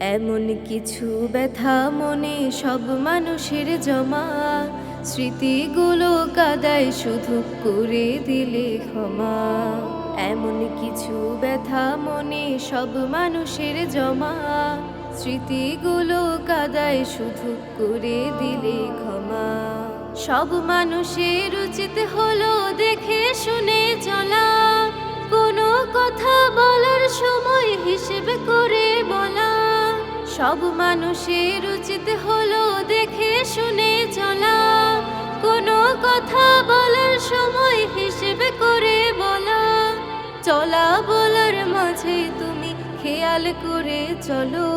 এমন কিছু ব্যথা মনে সব মানুষের জমা। স্মৃতিগুলো কাদায় শুধু করে দিলে ক্ষমা। এমন কিছু ব্যথা মনে সব মানুষের জমা। স্মৃতিগুলো কাদায় শুধু করে দিলে ক্ষমা। সব মানুষের উচিত হলো দেখে শুনে চলা। কোনো সব মানুষের উচিত হলো দেখে শুনে চলা। কোনো কথা বলার সময় হিসেবে করে বলা। চলা বলার মাঝে তুমি খেয়াল করে চলো।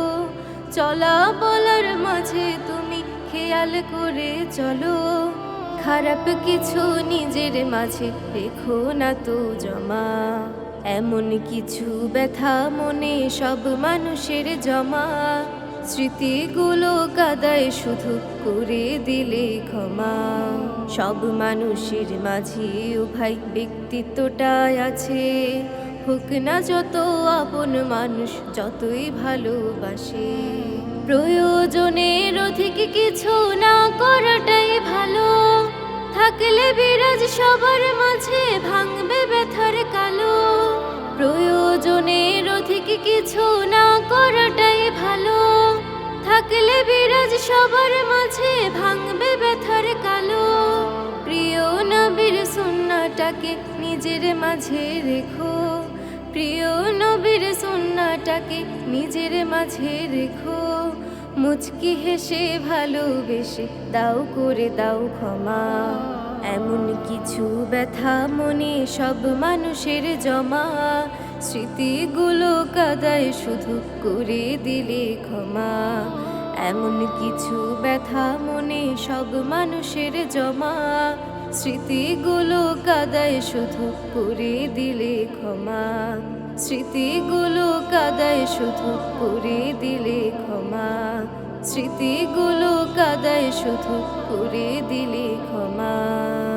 চলা বলার মাঝে তুমি খেয়াল করে চলো। খারাপ কিছু নিজের মাঝে রেখো না তো জমা। এমন কিছু ব্যথা মনে সব মানুষের জমা। স্মৃতিগুলো কাদায় শুধু করে দিলে ক্ষমা। সব মানুষের মাঝে ভাই ব্যক্তিত্বটাই আছে। হোক না যত আপন মানুষ, যতই ভালোবাসে। প্রয়োজনের অধিক কিছু না করাটাই ভালো। থাকলে বিরাজ সবার মাঝে, ভাঙবে ব্যথার কালো। প্রয়োজনের অধিক কিছু না করাটাই ভালো। থাকলে বিরাজ সবার মাঝে, ভাঙবে ব্যথার কালো। প্রিয় নবীর সুন্নাটাকে নিজের মাঝে রেখো। প্রিয় নবীর সুন্নাটাকে নিজের মাঝে রেখো। মুচকি হেসে ভালোবেসে দাও করে দাও ক্ষমা। এমন কিছু ব্যথা মনে সব মানুষের জমা। স্মৃতিগুলো কাদায় শুধু করে দিলে ক্ষমা। এমন কিছু ব্যথা মনে সব মানুষের জমা। স্মৃতিগুলো কাদায় শুধু করে দিলে ক্ষমা। স্মৃতিগুলো কাদায় শুধু করে দিলে ক্ষমা। স্মৃতিগুলো কাদায় শুধু করে দিলে ক্ষমা।